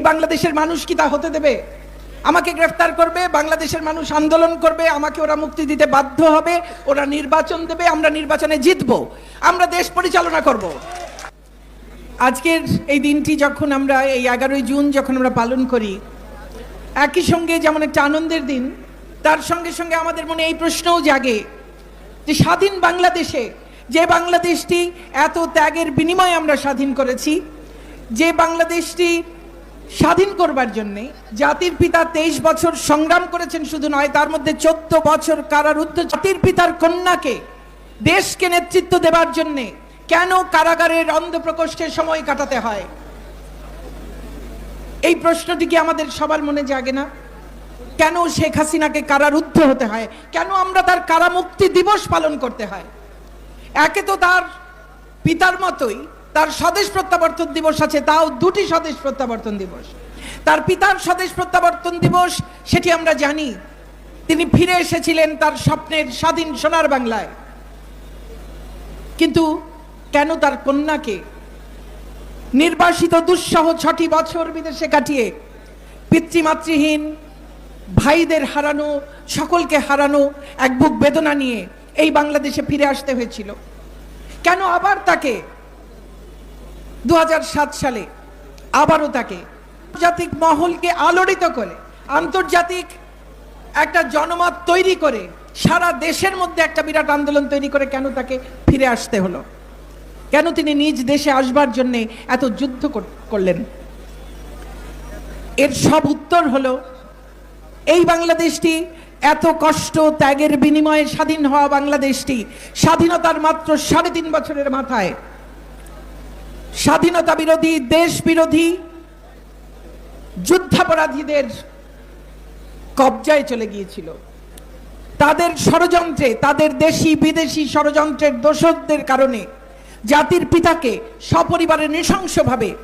এই বাংলাদেশের মানুষ কি তা হতে দেবে? আমাকে গ্রেফতার করবে, বাংলাদেশের মানুষ আন্দোলন করবে, আমাকে ওরা মুক্তি দিতে বাধ্য হবে, ওরা নির্বাচন দেবে, আমরা নির্বাচনে জিতবো, আমরা দেশ পরিচালনা করব। আজকের এই দিনটি যখন আমরা, এই এগারোই জুন যখন আমরা পালন করি, একই সঙ্গে যেমন একটা আনন্দের দিন, তার সঙ্গে সঙ্গে আমাদের মনে এই প্রশ্নও জাগে যে স্বাধীন বাংলাদেশে যে বাংলাদেশটি এত ত্যাগের বিনিময়ে আমরা স্বাধীন করেছি, যে বাংলাদেশটি স্বাধীন করবার জন্যে জাতির পিতা তেইশ বছর সংগ্রাম করেছেন শুধু নয়, তার মধ্যে চোদ্দ বছর কারারুদ্ধ জাতির পিতার কন্যাকে দেশকে নেতৃত্ব দেবার জন্যে কেন কারাগারের অন্ধ প্রকোষ্ঠে সময় কাটাতে হয়? এই প্রশ্নটি কি আমাদের সবার মনে জাগে না? কেন শেখ হাসিনাকে কারারুদ্ধ হতে হয়? কেন আমরা তার কারামুক্তি দিবস পালন করতে হয়? একে তো তার পিতার মতোই তার স্বদেশ প্রত্যাবর্তন দিবস আছে, তাও দুটি স্বদেশ প্রত্যাবর্তন দিবস। তার পিতার স্বদেশ প্রত্যাবর্তন দিবস, সেটি আমরা জানি। তিনি ফিরে এসেছিলেন তার স্বপ্নের স্বাধীন সোনার বাংলায়। কিন্তু কেন তার কন্যাকে নির্বাসিত দুঃসহ ছটি বছর বিদেশে কাটিয়ে পিতৃমাতৃহীন ভাইদের হারানো, সকলকে হারানো এক বুক বেদনা নিয়ে এই বাংলাদেশে ফিরে আসতে হয়েছিল? কেন আবার তাকে দু হাজার সাত সালে আবারও তাকে আন্তর্জাতিক মহলকে আলোড়িত করে, আন্তর্জাতিক একটা জনমত তৈরি করে, সারা দেশের মধ্যে একটা বিরাট আন্দোলন তৈরি করে কেন তাকে ফিরে আসতে হলো? কেন তিনি নিজ দেশে আসবার জন্য এত যুদ্ধ করলেন? এর সব উত্তর হলো, এই বাংলাদেশটি এত কষ্ট ত্যাগের বিনিময়ে স্বাধীন হওয়া বাংলাদেশটি স্বাধীনতার মাত্র সাড়ে তিন বছরের মাথায় স্বাধীনতা বিরোধী, দেশ বিরোধী, যুদ্ধাপরাধীদের কবজায় চলে গিয়েছিল। তাদের ষড়যন্ত্রে, তাদের দেশি, বিদেশি ষড়যন্ত্রের দোষদের কারণে জাতির পিতাকে সপরিবারে নৃশংসভাবে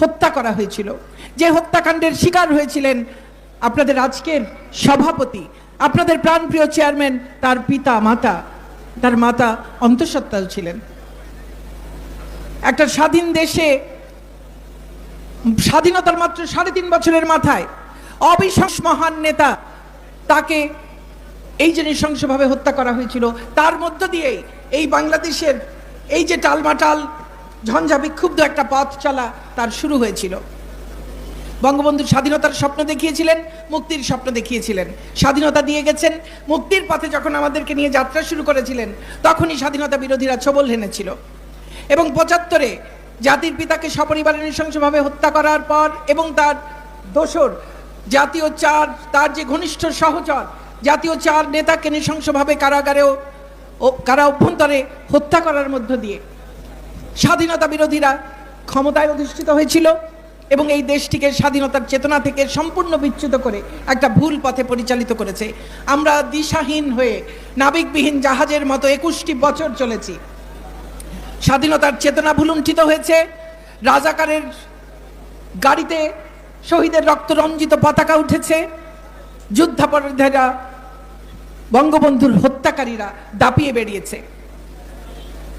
হত্যা করা হয়েছিল। যে হত্যাকাণ্ডের শিকার হয়েছিলেন আপনাদের আজকের সভাপতি, আপনাদের প্রাণপ্রিয় চেয়ারম্যান, তার পিতা মাতা তার মাতা অন্তঃসত্ত্বাও ছিলেন। একটা স্বাধীন দেশে স্বাধীনতার মাত্র সাড়ে তিন বছরের মাথায় অবিশ্বাস মহান নেতা তাকে এই যে নৃশংসভাবে হত্যা করা হয়েছিল, তার মধ্য দিয়েই এই বাংলাদেশের এই যে টালমাটাল, ঝঞ্ঝা বিক্ষুব্ধ একটা পথ চলা তার শুরু হয়েছিল। বঙ্গবন্ধু স্বাধীনতার স্বপ্ন দেখিয়েছিলেন, মুক্তির স্বপ্ন দেখিয়েছিলেন। স্বাধীনতা দিয়ে গেছেন, মুক্তির পথে যখন আমাদেরকে নিয়ে যাত্রা শুরু করেছিলেন, তখনই স্বাধীনতা বিরোধীরা ছবল হেনেছিল। এবং পঁচাত্তরে জাতির পিতাকে সপরিবারে নৃশংসভাবে হত্যা করার পর এবং তার দোসর জাতীয় চার, তার যে ঘনিষ্ঠ সহচর জাতীয় চার নেতাকে নৃশংসভাবে কারাগারেও কারা অভ্যন্তরে হত্যা করার মধ্য দিয়ে স্বাধীনতা বিরোধীরা ক্ষমতায় অধিষ্ঠিত হয়েছিল এবং এই দেশটিকে স্বাধীনতার চেতনা থেকে সম্পূর্ণ বিচ্যুত করে একটা ভুল পথে পরিচালিত করেছে। আমরা দিশাহীন হয়ে নাবিকবিহীন জাহাজের মতো একুশটি বছর চলেছি। স্বাধীনতার চেতনা ভুলুণ্ঠিত হয়েছে। রাজাকারের গাড়িতে শহীদের রক্ত রঞ্জিত পতাকা উঠেছে। যুদ্ধাপরাধীরা, বঙ্গবন্ধুর হত্যাকারীরা দাপিয়ে বেরিয়েছে।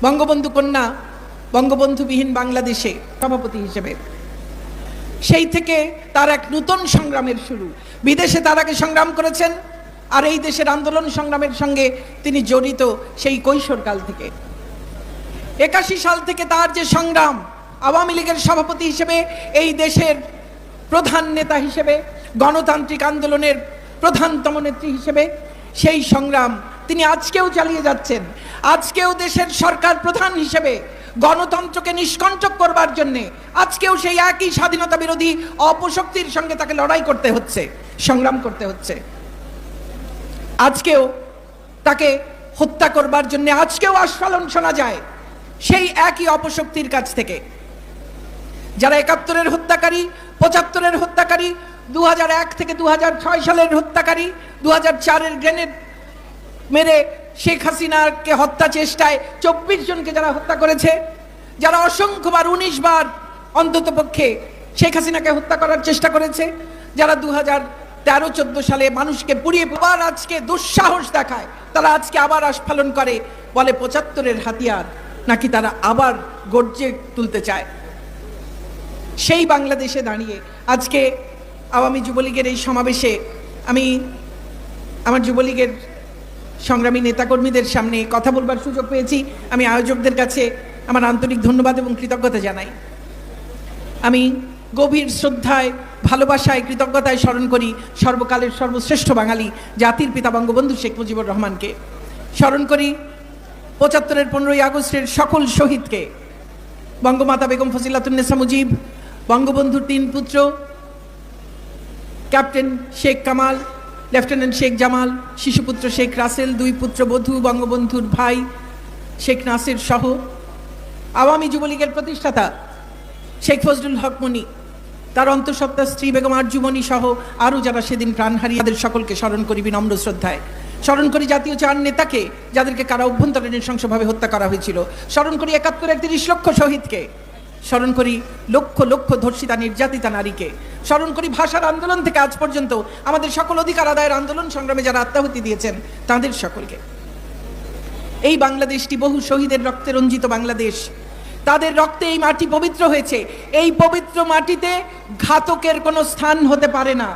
বঙ্গবন্ধু কন্যা, বঙ্গবন্ধুবিহীন বাংলাদেশে সভাপতি হিসেবে। সেই থেকে তার এক নূতন সংগ্রামের শুরু। বিদেশে তার আগে সংগ্রাম করেছেন, আর এই দেশের আন্দোলন সংগ্রামের সঙ্গে তিনি জড়িত সেই কৈশোরকাল থেকে। একাশি সাল থেকে তার যে সংগ্রাম, আওয়ামী লীগের সভাপতি হিসেবে, এই দেশের প্রধান নেতা হিসেবে, গণতান্ত্রিক আন্দোলনের প্রধানতম নেত্রী হিসেবে, সেই সংগ্রাম তিনি আজকেও চালিয়ে যাচ্ছেন। আজকেও দেশের সরকার প্রধান হিসেবে গণতন্ত্রকে নিষ্কণ্টক করবার জন্যে আজকেও সেই একই স্বাধীনতা বিরোধী অপশক্তির সঙ্গে তাকে লড়াই করতে হচ্ছে, সংগ্রাম করতে হচ্ছে। আজকেও তাকে হত্যা করবার জন্য আজকেও আস্ফালন শোনা যায়। সেই একই অপশক্তির কাছ থেকে। যারা একাত্তরের হত্যাকারী, পঁচাত্তরের হত্যাকারী দু থেকে দু সালের হত্যাকারী দু চারের গ্রেনেড মেরে শেখ হাসিনাকে হত্যা চেষ্টায় চব্বিশ জনকে যারা হত্যা করেছে, যারা অসংখ্যবার উনিশ বার অন্তত পক্ষে শেখ হাসিনাকে হত্যা করার চেষ্টা করেছে, যারা দু হাজার তেরো চোদ্দ সালে মানুষকে পুড়িয়ে আবার আজকে দুঃসাহস দেখায়, তারা আজকে আবার আস্ফালন করে, বলে পঁচাত্তরের হাতিয়ার। নাকি তারা আবার গর্জে তুলতে চায়? সেই বাংলাদেশে দাঁড়িয়ে আজকে আওয়ামী যুবলীগের এই সমাবেশে আমি আমার যুবলীগের সংগ্রামী নেতাকর্মীদের সামনে কথা বলবার সুযোগ পেয়েছি। আমি আয়োজকদের কাছে আমার আন্তরিক ধন্যবাদ এবং কৃতজ্ঞতা জানাই। আমি গভীর শ্রদ্ধায়, ভালোবাসায়, কৃতজ্ঞতায় স্মরণ করি সর্বকালের সর্বশ্রেষ্ঠ বাঙালি, জাতির পিতা বঙ্গবন্ধু শেখ মুজিবুর রহমানকে। স্মরণ করি পঁচাত্তরের পনেরোই আগস্টের সকল শহীদকে বঙ্গমাতা বেগম ফজিলাতুন্নেসা মুজিব, বঙ্গবন্ধুর তিন পুত্র, ক্যাপ্টেন শেখ কামাল, লেফটেন্যান্ট শেখ জামাল, শিশুপুত্র শেখ রাসেল, দুই পুত্র বধূ, বঙ্গবন্ধুর ভাই শেখ নাসির সহ আওয়ামী যুবলীগের প্রতিষ্ঠাতা শেখ ফজলুল হক মনি। তার অন্তঃসত্ত্বা স্ত্রী বেগম আরজুমনি সহ আরও যারা সেদিন প্রাণ হারিয়ে সকলকে স্মরণ করি বিনম্র শ্রদ্ধায়। স্মরণ করি জাতীয় চার নেতাকে যাদেরকে কারা অভ্যন্তরে নৃশংসভাবে হত্যা করা হয়েছিল। স্মরণ করি একাত্তর একত্রিশ লক্ষ শহীদকে। স্মরণ করি লক্ষ লক্ষ ধর্ষিতা নির্যাতিতা নারীকে। স্মরণ করি ভাষার আন্দোলন থেকে আজ পর্যন্ত আমাদের সকল অধিকার আদায়ের আন্দোলন সংগ্রামে যারা আত্মাহুতি দিয়েছেন, তাদের সকলকে। এই বাংলাদেশটি বহু শহীদের রক্তে রঞ্জিত বাংলাদেশ। তাদের রক্তে এই মাটি পবিত্র হয়েছে। এই পবিত্র মাটিতে ঘাতকের কোনো স্থান হতে পারে না।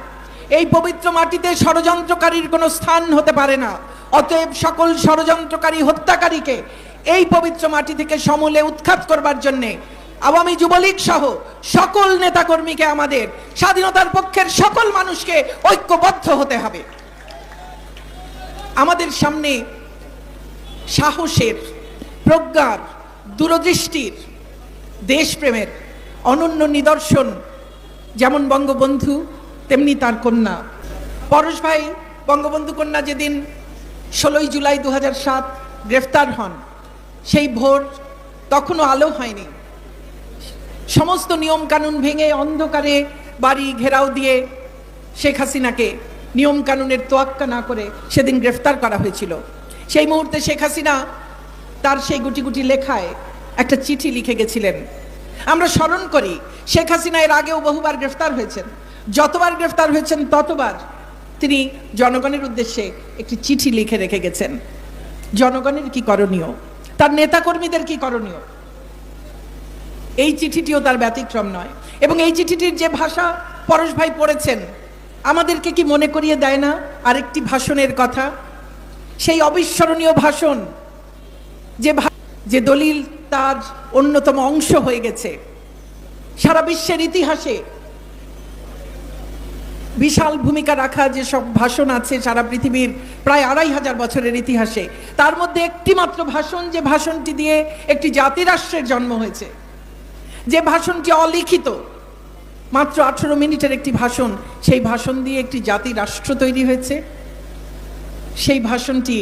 এই পবিত্র মাটিতে ষড়যন্ত্রকারীর কোনো স্থান হতে পারে না। অতএব সকল ষড়যন্ত্রকারী হত্যাকারীকে এই পবিত্র মাটি থেকে সমূলে উৎখাত করবার জন্যে আওয়ামী যুবলীগ সহ সকল নেতাকর্মীকে আমাদের স্বাধীনতার পক্ষের সকল মানুষকে ঐক্যবদ্ধ হতে হবে। আমাদের সামনে সাহসের, প্রজ্ঞার, দূরদৃষ্টির, দেশপ্রেমের, অনন্য নিদর্শন যেমন বঙ্গবন্ধু তেমনি তার কন্যা। পরশ ভাই, বঙ্গবন্ধু কন্যা যেদিন ষোলোই জুলাই দু সাত গ্রেফতার হন, সেই ভোর তখনও আলো হয়নি। সমস্ত নিয়ম কানুন ভেঙে অন্ধকারে বাড়ি ঘেরাও দিয়ে শেখ হাসিনাকে নিয়ম কানুনের তোয়াক্কা না করে সেদিন গ্রেফতার করা হয়েছিল। সেই মুহূর্তে শেখ হাসিনা তার সেই গুটি গুটি লেখায় একটা চিঠি লিখে গেছিলেন। আমরা স্মরণ করি, শেখ হাসিনা এর আগেও বহুবার গ্রেফতার হয়েছেন। যতবার গ্রেফতার হয়েছেন ততবার তিনি জনগণের উদ্দেশ্যে একটি চিঠি লিখে রেখে গেছেন। জনগণের কি করণীয়? তার নেতাকর্মীদের কি করণীয়? এই চিঠিটিও তার ব্যতিক্রম নয়। এবং এই চিঠিটির যে ভাষা পরশ ভাই পড়েছেন, আমাদেরকে কি মনে করিয়ে দেয় না আরেকটি ভাষণের কথা? সেই অবিস্মরণীয় ভাষণ যে যে দলিল তার অন্যতম অংশ হয়ে গেছে। সারা বিশ্বের ইতিহাসে বিশাল ভূমিকা রাখা যে সব ভাষণ আছে সারা পৃথিবীর প্রায় আড়াই হাজার বছরের ইতিহাসে, তার মধ্যে একটি মাত্র ভাষণ যে ভাষণটি দিয়ে একটি জাতিরাষ্ট্রের জন্ম হয়েছে। যে ভাষণটি অলিখিত, মাত্র আঠেরো মিনিটের একটি ভাষণ, সেই ভাষণ দিয়ে একটি জাতি রাষ্ট্র তৈরি হয়েছে। সেই ভাষণটি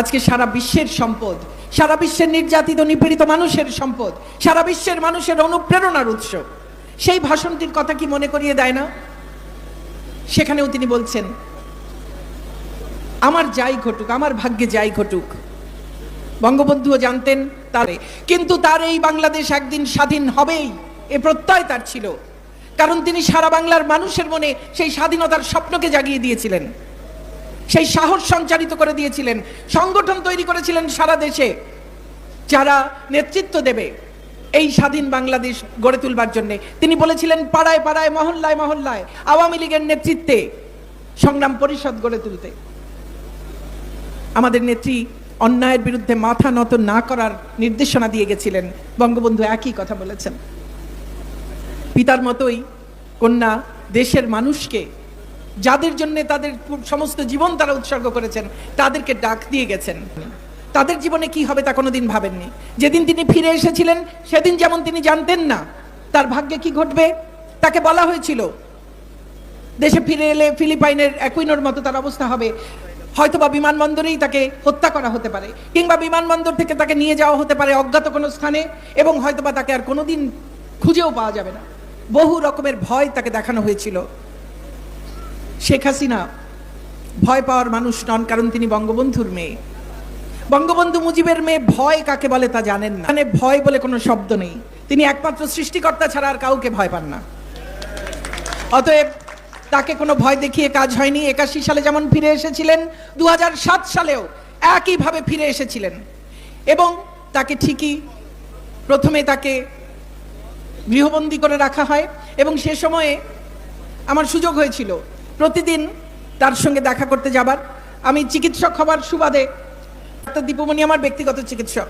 আজকে সারা বিশ্বের সম্পদ, সারা বিশ্বের নির্যাতিত, নিপীড়িত মানুষের সম্পদ, সারা বিশ্বের মানুষের অনুপ্রেরণার উৎস। সেই ভাষণটির কথা কি মনে করিয়ে দেয় না? সেখানেও তিনি বলছেন, আমার যাই ঘটুক, আমার ভাগ্যে যাই ঘটুক, বঙ্গবন্ধুও জানতেন তারে, কিন্তু তার এই বাংলাদেশ একদিন স্বাধীন হবেই, এ প্রত্যয় তার ছিল। কারণ তিনি সারা বাংলার মানুষের মনে সেই স্বাধীনতার স্বপ্নকে জাগিয়ে দিয়েছিলেন। সেই সাহস সঞ্চারিত করে দিয়েছিলেন, সংগঠন তৈরি করেছিলেন সারা দেশে, যারা নেতৃত্ব দেবে। এই স্বাধীন বাংলাদেশ গড়ে তুলবার জন্য। তিনি বলেছিলেন, পাড়ায় পাড়ায়, মহল্লায় মহল্লায়, আওয়ামী লীগের নেতৃত্বে সংগ্রাম পরিষদ গড়ে তুলতে। আমাদের নেত্রী অন্যায়ের বিরুদ্ধে মাথা নত না করার নির্দেশনা দিয়ে গেছিলেন। বঙ্গবন্ধু একই কথা বলেছেন। পিতার মতোই কন্যা দেশের মানুষকে, যাদের জন্য তাদের সমস্ত জীবন তারা উৎসর্গ করেছেন, তাদেরকে ডাক দিয়ে গেছেন। তাদের জীবনে কি হবে তা কোনোদিন ভাবেননি। যেদিন তিনি ফিরে এসেছিলেন, সেদিন যেমন তিনি জানতেন না, তার ভাগ্যে কি ঘটবে, তাকে বলা হয়েছিল, দেশে ফিরে এলে ফিলিপাইনের অ্যাকুইনোর মতো তার অবস্থা হবে। হয়তোবা বিমানবন্দরেই তাকে হত্যা করা হতে পারে, কিংবা বিমানবন্দর থেকে তাকে নিয়ে যাওয়া হতে পারে অজ্ঞাত কোনো স্থানে, এবং হয়তোবা তাকে আর কোনোদিন খুঁজেও পাওয়া যাবে না। বহু রকমের ভয় তাকে দেখানো হয়েছিল। শেখ হাসিনা ভয় পাওয়ার মানুষ নন, কারণ তিনি বঙ্গবন্ধুর মেয়ে। বঙ্গবন্ধু মুজিবের মেয়ে ভয় কাকে বলে তা জানেন না। মানে ভয় বলে কোনো শব্দ নেই। তিনি একমাত্র সৃষ্টিকর্তা ছাড়া আর কাউকে ভয় পান না। অতএব তাকে কোনো ভয় দেখিয়ে কাজ হয়নি। একাশি সালে যেমন ফিরে এসেছিলেন দু হাজার সাত সালেও একইভাবে ফিরে এসেছিলেন। এবং তাকে ঠিকই প্রথমে তাকে গৃহবন্দী করে রাখা হয়। এবং সে সময়ে আমার সুযোগ হয়েছিল প্রতিদিন তার সঙ্গে দেখা করতে যাবার। আমি চিকিৎসক হবার সুবাদে ডাক্তার দীপমণি আমার ব্যক্তিগত চিকিৎসক।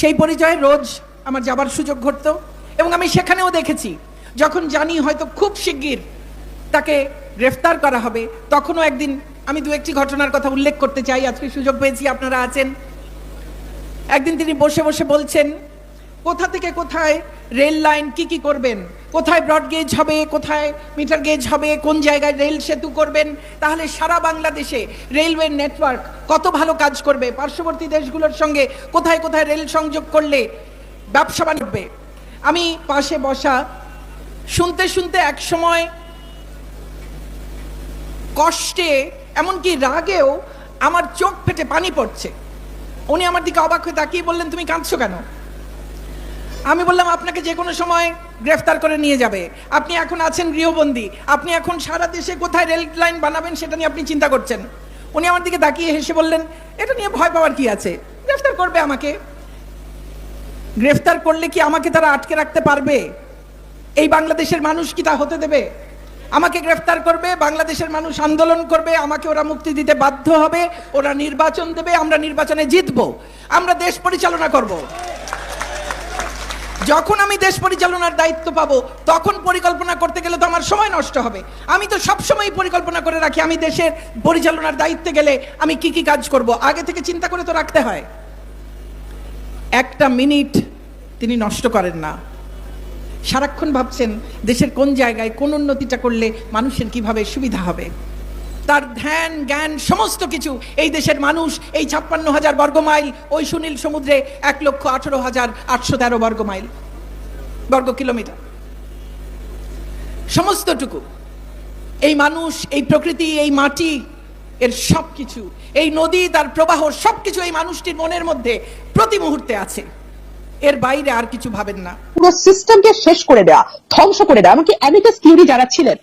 সেই পরিচয়ে রোজ আমার যাবার সুযোগ ঘটতো এবং আমি সেখানেও দেখেছি, যখন জানি হয়তো খুব শিগগির তাকে গ্রেফতার করা হবে, তখনও একদিন আমি দু একটি ঘটনার কথা উল্লেখ করতে চাই, আজকে সুযোগ পেয়েছি, আপনারা আছেন। একদিন তিনি বসে বসে বলছেন, কোথা থেকে কোথায় রেল লাইন কি কি করবেন? কোথায় ব্রড গেজ হবে, কোথায় মিটার গেজ হবে, কোন জায়গায় রেল সেতু করবেন, তাহলে সারা বাংলাদেশে রেলওয়ে নেটওয়ার্ক কত ভালো কাজ করবে, পার্শ্ববর্তী দেশগুলোর সঙ্গে কোথায় কোথায় রেল সংযোগ করলে ব্যবসা বাণিজ্যবে আমি পাশে বসা, শুনতে শুনতে এক সময় কষ্টে, এমনকি রাগেও আমার চোখ ফেটে পানি পড়ছে। উনি আমার দিকে অবাক হয়ে তাকিয়ে বললেন, তুমি কাঁদছো কেন? আমি বললাম, আপনাকে যে কোনো সময় গ্রেফতার করে নিয়ে যাবে। আপনি এখন আছেন গৃহবন্দী। আপনি এখন সারা দেশে কোথায় রেল লাইন বানাবেন সেটা নিয়ে আপনি চিন্তা করছেন। উনি আমার দিকে তাকিয়ে হেসে বললেন, এটা নিয়ে ভয় পাওয়ার কি আছে? গ্রেফতার করবে আমাকে। গ্রেফতার করলে কি আমাকে তারা আটকে রাখতে পারবে? এই বাংলাদেশের মানুষ কি তা হতে দেবে? আমাকে গ্রেফতার করবে, বাংলাদেশের মানুষ আন্দোলন করবে, আমাকে ওরা মুক্তি দিতে বাধ্য হবে, ওরা নির্বাচন দেবে, আমরা নির্বাচনে জিতব, আমরা দেশ পরিচালনা করব। যখন আমি দেশ পরিচালনার দায়িত্ব পাবো, তখন পরিকল্পনা করতে গেলে তো আমার সময় নষ্ট হবে। আমি তো সবসময় পরিকল্পনা করে রাখি, আমি দেশের পরিচালনার দায়িত্বে গেলে আমি কি কি কাজ করব। আগে থেকে চিন্তা করে তো রাখতে হয়। একটা মিনিট তিনি নষ্ট করেন না। সারাক্ষণ ভাবছেন, দেশের কোন জায়গায় কোন উন্নতিটা করলে মানুষের কীভাবে সুবিধা হবে? তার ধ্যান, জ্ঞান, সমস্ত কিছু এই দেশের মানুষ, এই ছাপ্পান্ন হাজার বর্গ মাইল, ওই সুনীল সমুদ্রে এক লক্ষ আঠারো হাজার আটশো তেরো বর্গ মাইল, বর্গ কিলোমিটার। সমস্তটুকু। এই মানুষ, এই প্রকৃতি, এই মাটি, এর সব কিছু এই নদী, তার প্রবাহ সব কিছু এই মানুষটির মনের মধ্যে প্রতি মুহূর্তে আছে। এর বাইরে আর কিছু ভাবেন না। পুরো সিস্টেমকে শেষ করে দেওয়া ধ্বংস করে দেওয়া এমনকি অ্যামিকাস কিউরি যারা ছিলেন